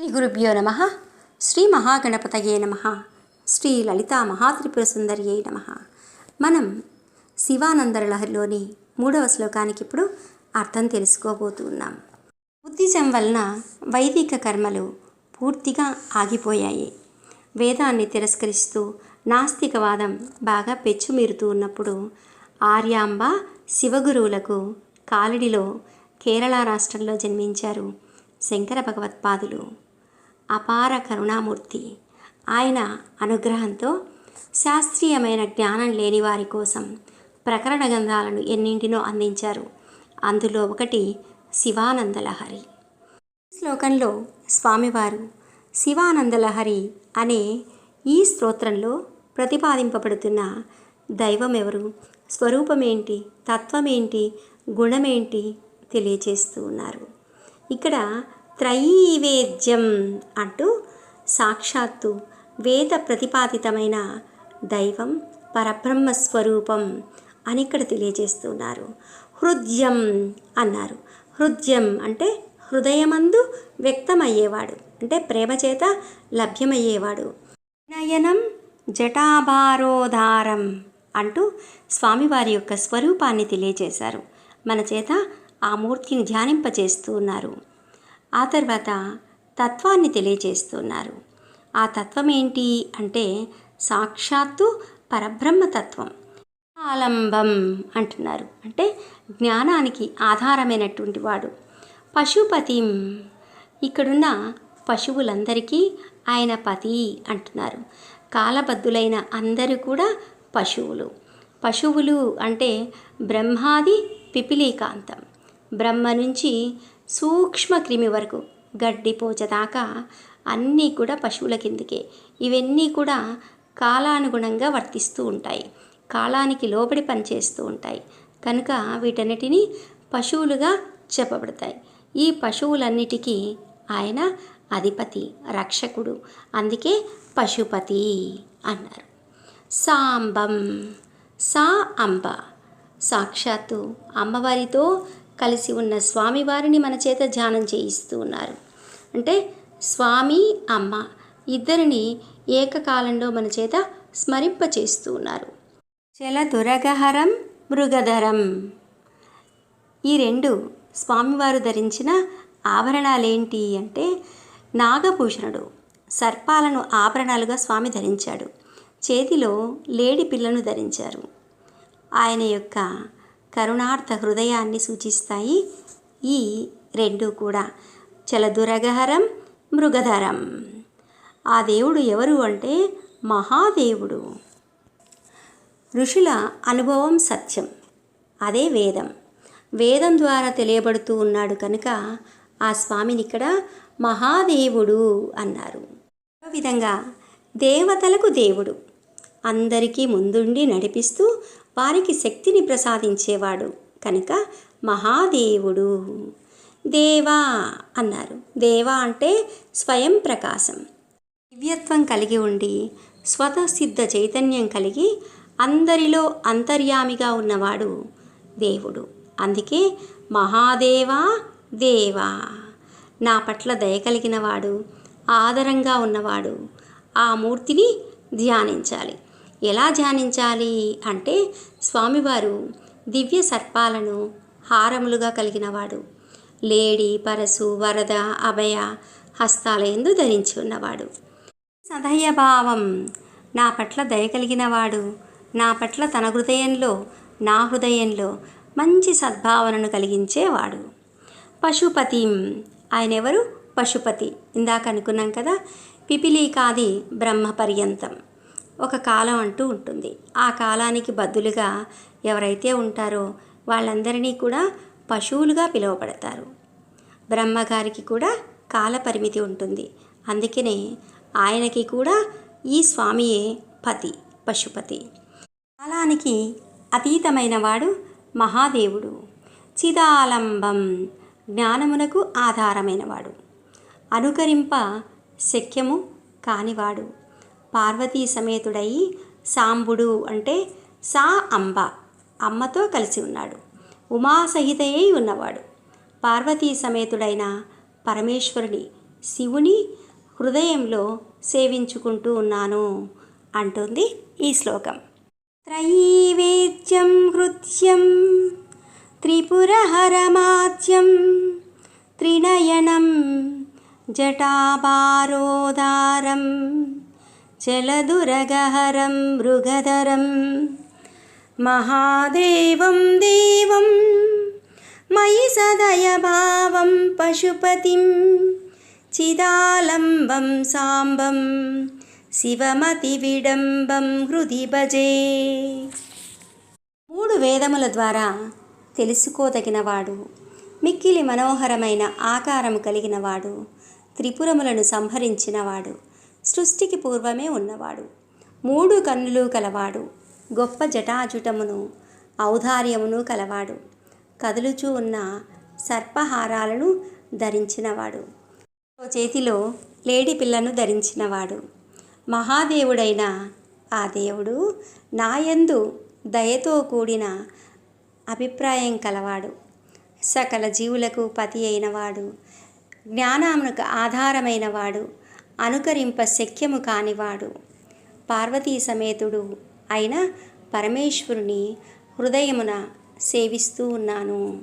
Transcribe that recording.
శ్రీ గురుభ్యో నమ. శ్రీ మహాగణపతయే నమ. శ్రీ లలితా మహాత్రిపుర సుందరియే నమ. మనం శివానందరలహరిలోని మూడవ శ్లోకానికి ఇప్పుడు అర్థం తెలుసుకోబోతున్నాం బుద్ధిజం వలన వైదిక కర్మలు పూర్తిగా ఆగిపోయాయి. వేదాన్ని తిరస్కరిస్తూ నాస్తికవాదం బాగా పెచ్చుమీరుతూ ఉన్నప్పుడు ఆర్యాంబ శివగురువులకు కాలడిలో కేరళ రాష్ట్రంలో జన్మించారు శంకర భగవత్పాదులు. అపార కరుణామూర్తి. ఆయన అనుగ్రహంతో శాస్త్రీయమైన జ్ఞానం లేని వారి కోసం ప్రకరణ గ్రంథాలను ఎన్నింటినో అందించారు. అందులో ఒకటి శివానందలహరి. ఈ శ్లోకంలో స్వామివారు శివానందలహరి అనే ఈ స్తోత్రంలో ప్రతిపాదింపబడుతున్న దైవం ఎవరు స్వరూపమేంటి తత్వమేంటి గుణమేంటి తెలియచేస్తూ ఉన్నారు. ఇక్కడ త్రైవేద్యం అంటూ సాక్షాత్తు వేద ప్రతిపాదితమైన దైవం పరబ్రహ్మ స్వరూపం అని ఇక్కడ తెలియజేస్తున్నారు. హృదయం అన్నారు. హృదయం అంటే హృదయమందు వ్యక్తమయ్యేవాడు అంటే ప్రేమ చేత లభ్యమయ్యేవాడు. నయనం జటాభారోధారం అంటూ స్వామివారి యొక్క స్వరూపాన్ని తెలియజేశారు. మన చేత ఆ మూర్తిని ధ్యానింపజేస్తూ ఉన్నారు. ఆ తర్వాత తత్వాన్ని తెలియజేస్తున్నారు ఆ తత్వం ఏంటి అంటే సాక్షాత్తు పరబ్రహ్మ తత్వం. ఆలంబం అంటున్నారు. అంటే జ్ఞానానికి ఆధారమైనటువంటి వాడు. పశుపతిం ఇక్కడున్న పశువులందరికీ ఆయన పతి అంటున్నారు. కాలబద్ధులైన అందరూ కూడా పశువులు. పశువులు అంటే బ్రహ్మాది పిపిలీకాంతం బ్రహ్మ నుంచి సూక్ష్మ క్రిమి వరకు గడ్డి పోచ దాకా అన్నీ కూడా పశువుల కిందికే. ఇవన్నీ కూడా కాలానుగుణంగా వర్తిస్తూ ఉంటాయి. కాలానికి లోబడి పనిచేస్తూ ఉంటాయి. కనుక వీటన్నిటినీ పశువులుగా చెప్పబడతాయి. ఈ పశువులన్నిటికీ ఆయన అధిపతి రక్షకుడు. అందుకే పశుపతి అన్నారు. సాంబం సా అంబ. సాక్షాత్తు అమ్మవారితో కలిసి ఉన్న స్వామివారిని మన చేత ధ్యానం చేయిస్తూ ఉన్నారు. అంటే స్వామి అమ్మ ఇద్దరిని ఏకకాలంలో మన చేత స్మరింప చేస్తూ ఉన్నారు. చలదురగహరం మృగధరం. ఈ రెండు స్వామివారు ధరించిన ఆభరణాలేంటి అంటే నాగభూషణుడు సర్పాలను ఆభరణాలుగా స్వామి ధరించాడు. చేతిలో లేడి పిల్లను ధరించారు. ఆయన యొక్క కరుణార్థ హృదయాన్ని సూచిస్తాయి ఈ రెండు కూడా. చలదురగహరం మృగధరం. ఆ దేవుడు ఎవరు అంటే మహాదేవుడు. ఋషుల అనుభవం సత్యం. అదే వేదం. వేదం ద్వారా తెలియబడుతూ ఉన్నాడు కనుక ఆ స్వామిని ఇక్కడ మహాదేవుడు అన్నారు. విధంగా దేవతలకు దేవుడు. అందరికీ ముందుండి నడిపిస్తూ వారికి శక్తిని ప్రసాదించేవాడు. కనుక మహాదేవుడు. దేవా అన్నారు. దేవా అంటే స్వయం ప్రకాశం. దివ్యత్వం కలిగి ఉండి స్వతసిద్ధ చైతన్యం కలిగి అందరిలో అంతర్యామిగా ఉన్నవాడు దేవుడు. అందుకే మహాదేవా దేవా. నా పట్ల దయ కలిగిన వాడు ఆదరంగా ఉన్నవాడు. ఆ మూర్తిని ధ్యానించాలి. ఎలా ధ్యానించాలి అంటే స్వామివారు దివ్య సర్పాలను హారములుగా కలిగినవాడు. లేడి పరసు వరద అభయ హస్తాల ఎందు ధరించి ఉన్నవాడు. సదయభావం నా పట్ల దయ కలిగినవాడు నా పట్ల తన హృదయంలో నా హృదయంలో మంచి సద్భావనను కలిగించేవాడు. పశుపతి ఆయన ఎవరు పశుపతి. ఇందాక అనుకున్నాం కదా పిపిలీకాది బ్రహ్మ పర్యంతం. ఒక కాలం అంటూ ఉంటుంది. ఆ కాలానికి బదులుగా ఎవరైతే ఉంటారో వాళ్ళందరినీ కూడా పశువులుగా పిలువబడతారు. బ్రహ్మగారికి కూడా కాల పరిమితి ఉంటుంది. అందుకనే ఆయనకి కూడా ఈ స్వామియే పతి పశుపతి. కాలానికి అతీతమైన వాడు మహాదేవుడు. చిదాలంబం జ్ఞానమునకు ఆధారమైనవాడు అనుకరింప శక్యము కానివాడు. పార్వతీ సమేతుడై సాంబుడు అంటే సా అంబ అమ్మతో కలిసి ఉన్నాడు. ఉమాసహితయై ఉన్నవాడు. పార్వతీ సమేతుడైన పరమేశ్వరుని శివుని హృదయంలో సేవించుకుంటూ ఉన్నాను అంటుంది ఈ శ్లోకం. త్రైవేద్యం హృత్యం త్రిపురహరమాద్యం త్రినయనం జటాబారోదారం జలదురగహరం మృగధరం మహాదేవం దేవం మయి సదయభావం పశుపతిం చిదాలంబం సాంబం శివమతి విడంబం హృది భజే మూడు వేదముల ద్వారా తెలుసుకోదగినవాడు మిక్కిలి మనోహరమైన ఆకారం కలిగినవాడు త్రిపురములను సంహరించినవాడు. సృష్టికి పూర్వమే ఉన్నవాడు. మూడు కన్నులు కలవాడు. గొప్ప జటాజుటమును ఔదార్యమును కలవాడు. కదులుచూ ఉన్న సర్పహారాలను ధరించినవాడు. చేతిలో లేడి పిల్లను ధరించినవాడు. మహాదేవుడైన ఆ దేవుడు నాయందు దయతో కూడిన అభిప్రాయం కలవాడు. సకల జీవులకు పతి అయినవాడు. జ్ఞానమునకు ఆధారమైనవాడు. అనుకరింప శక్యము కానివాడు. పార్వతీ సమేతుడు అయిన పరమేశ్వరుని హృదయమున సేవిస్తూ ఉన్నాను.